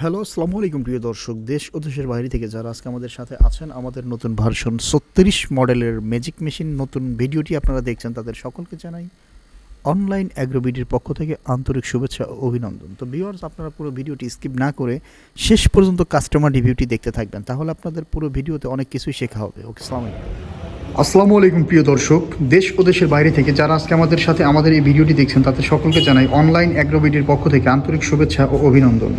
Hello, আসসালামু আলাইকুম প্রিয় দর্শক। দেশ ও দেশের বাইরে থেকে যারা আজকে আমাদের সাথে আছেন, আমাদের নতুন ভার্সন ছত্রিশ মডেলের ম্যাজিক মেশিন নতুন ভিডিওটি আপনারা দেখছেন, তাদের সকলকে জানাই অনলাইন অ্যাগ্রোবিডির পক্ষ থেকে আন্তরিক শুভেচ্ছা ও অভিনন্দন। তো ভিউয়ার্স আপনারা পুরো ভিডিওটি স্কিপ না করে শেষ পর্যন্ত কাস্টমার রিভিউটি দেখতে থাকবেন, তাহলে আপনাদের পুরো ভিডিওতে অনেক কিছুই শেখা হবে। ওকে সালাম আসসালামু আলাইকুম প্রিয় দর্শক। দেশ ও দেশের বাইরে থেকে যারা আজকে আমাদের সাথে আমাদের এই ভিডিওটি দেখছেন, তাদের সকলকে জানাই অনলাইন অ্যাগ্রোবিডির পক্ষ থেকে আন্তরিক শুভেচ্ছা ও অভিনন্দন।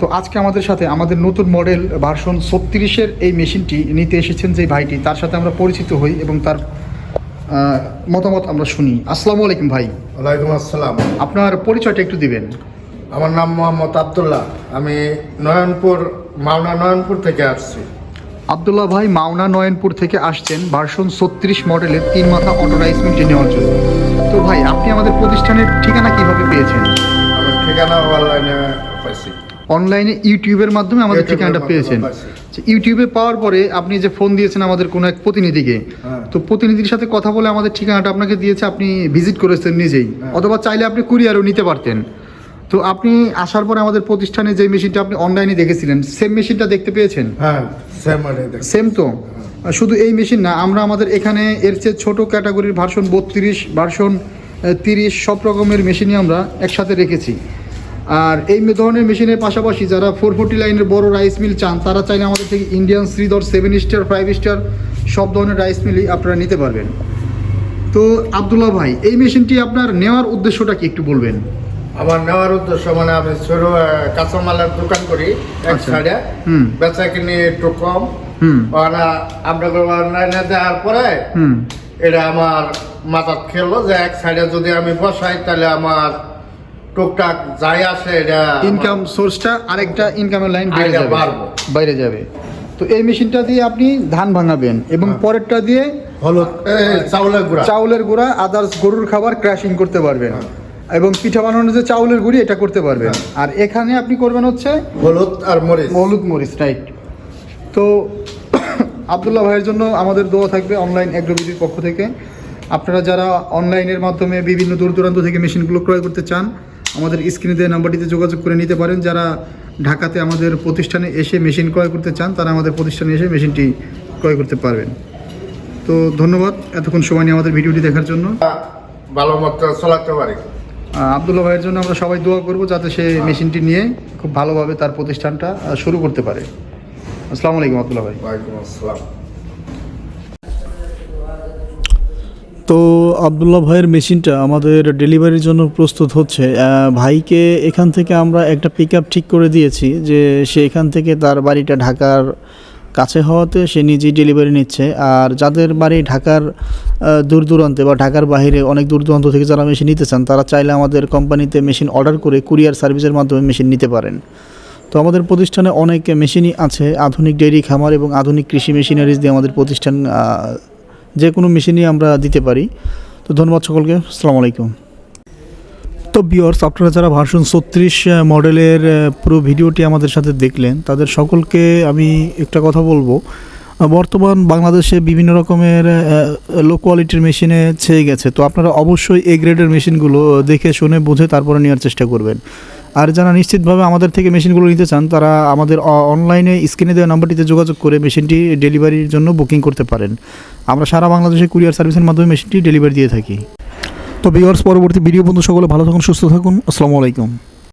তো আজকে আমাদের সাথে আমাদের নতুন মডেল ভার্সন ছত্রিশের এই মেশিনটি নিতে এসেছেন যে ভাইটি তার সাথে আমরা পরিচিত হই এবং তার মতামত আমরা শুনি। আসসালামু আলাইকুম ভাই। ওয়ালাইকুম আসসালাম। আপনার পরিচয়টা একটু দিবেন। আমার নাম মোহাম্মদ আবদুল্লাহ। আমি নয়নপুর মাওনা নয়নপুর থেকে আসছি। আবদুল্লাহ ভাই মাওনা নয়নপুর থেকে আসছেন ভার্সন ছত্রিশ মডেলের তিন মাথা অটোরাইজ মিটার নেওয়ার জন্য। তো ভাই আপনি আমাদের প্রতিষ্ঠানের ঠিকানা কীভাবে পেয়েছেন? আমার ঠিকানা অনলাইনে পাইছি। অনলাইনে ইউটিউবের মাধ্যমে আমাদের ঠিকানাটা পেয়েছেন। ইউটিউবে পাওয়ার পরে আপনি যে ফোন দিয়েছেন আমাদের কোনো এক প্রতিনিধিকে হ্যাঁ। তো প্রতিনিধির সাথে কথা বলে আমাদের ঠিকানাটা আপনাকে দিয়েছে আপনি ভিজিট করেছেন নিজেই। হ্যাঁ। অথবা চাইলে আপনি কুরিয়ারও নিতে পারতেন। তো আপনি আসার পরে আমাদের প্রতিষ্ঠানে যে মেশিনটা আপনি অনলাইনে দেখেছিলেন সেম মেশিনটা দেখতে পেয়েছেন? হ্যাঁ সেম সেম তো? শুধু এই মেশিন না আমরা আমাদের এখানে এর চেয়ে ছোট ক্যাটাগরির ভার্সন বত্রিশ ভার্সন তিরিশ সব রকমের মেশিনই আমরা একসাথে রেখেছি। আর এই ধরনের মেশিনের পাশাপাশি যারা ফোর ফোর্টি লাইনের বড় রাইস মিল চান তারা চাইলে আমাদের থেকে Indian Sridhar seven star five star সব ধরনের রাইস মিলই আপনারা নিতে পারবেন। তো আবদুল্লাহ ভাই এই মেশিনটি আপনার নেওয়ার উদ্দেশ্যটা কি একটু বলবেন? আমার নেওয়ার উদ্দেশ্য মানে আমি ছোট কাঁচামালের দোকান করি এক আচ্ছা। সাইডে হুম। বেচা কিনি একটু কম। হুম। আমরা দেওয়ার পরে হুম। এটা আমার মাথা খেললো যে এক সাইডে যদি আমি বসাই তাহলে আমার টুকটাক যাই আসে এটা ইনকাম সোর্সটা আরেকটা ইনকামের লাইন বেড়ে যাবে। বাইরে যাবে। তো এই মেশিনটা দিয়ে আপনি ধান ভাঙাবেন এবং হ্যাঁ। পরেরটা দিয়ে এই চাউলের গুঁড়া। চাউলের গুঁড়া আদার্স গরুর খাবার ক্র্যাশিং করতে পারবেন। হ্যাঁ। এবং পিঠা বানানোর যে চাউলের গুঁড়ি এটা করতে পারবেন। আর এখানে আপনি করবেন হচ্ছে হলুদ আর মরিচ। হলুদ মরিচ রাইট তো আবদুল্লাহ ভাইয়ের জন্য আমাদের দোয়া থাকবে অনলাইন অ্যাগ্রোবিটির পক্ষ থেকে। আপনারা যারা অনলাইনের মাধ্যমে বিভিন্ন দূর দূরান্ত থেকে মেশিনগুলো ক্রয় করতে চান আমাদের স্ক্রিনে দেওয়া নাম্বারটিতে যোগাযোগ করে নিতে পারেন। যারা ঢাকাতে আমাদের প্রতিষ্ঠানে এসে মেশিন ক্রয় করতে চান তারা আমাদের প্রতিষ্ঠানে এসে মেশিনটি ক্রয় করতে পারবেন। তো ধন্যবাদ এতক্ষণ সময় নিয়ে আমাদের ভিডিওটি দেখার জন্য। ভালো মতো চলাতে পারি। আহ, আবদুল্লাহ ভাইয়ের জন্য আমরা সবাই দোয়া করব যাতে সে মেশিনটি নিয়ে খুব ভালোভাবে তার প্রতিষ্ঠানটা শুরু করতে পারে। আসসালামু আলাইকুম আবদুল্লাহ ভাই। ওয়ালাইকুম আসসালাম। তো আবদুল্লাহ ভাইয়ের মেশিনটা আমাদের ডেলিভারির জন্য প্রস্তুত হচ্ছে। ভাইকে এখান থেকে আমরা একটা পিক ঠিক করে দিয়েছি যে সে এখান থেকে তার বাড়িটা ঢাকার কাছে হওয়াতে সে নিজেই ডেলিভারি নিচ্ছে। আর যাদের বাড়ি ঢাকার দূর দূরান্তে বা ঢাকার বাইরে অনেক দূর দূরান্ত থেকে যারা মেশিন নিতে চান, তারা চাইলে আমাদের কোম্পানিতে মেশিন অর্ডার করে কুরিয়ার সার্ভিসের মাধ্যমে মেশিন নিতে পারেন। তো আমাদের প্রতিষ্ঠানে অনেক মেশিনই আছে, আধুনিক ডেইরি খামার এবং আধুনিক কৃষি মেশিনারিজ দিয়ে আমাদের প্রতিষ্ঠান যে কোনো মেশিনই আমরা দিতে পারি। তো ধন্যবাদ সকলকে। আসসালামু আলাইকুম। তো বিয়র্স আপনারা যারা ভার্সন ছত্রিশ মডেলের পুরো ভিডিওটি আমাদের সাথে দেখলেন, তাদের সকলকে আমি একটা কথা বলব। বর্তমান বাংলাদেশে বিভিন্ন রকমের লো কোয়ালিটির মেশিনে ছেয়ে গেছে। তো আপনারা অবশ্যই এ গ্রেডের মেশিনগুলো দেখে, শুনে, বুঝে, তারপরে নেওয়ার চেষ্টা করবেন। আর যারা নিশ্চিতভাবে আমাদের থেকে মেশিনগুলো নিতে চান, তারা আমাদের অনলাইনে স্ক্রিনে দেওয়া নম্বরটিতে যোগাযোগ করে মেশিনটি ডেলিভারির জন্য বুকিং করতে পারেন। আমরা সারা বাংলাদেশে কুরিয়ার সার্ভিসের মাধ্যমে মেশিনটি ডেলিভারি দিয়ে থাকি। তো ভিউয়ার্স পরবর্তী ভিডিও বন্ধু সকলে ভালো থাকুন, সুস্থ থাকুন। আসসালামু আলাইকুম।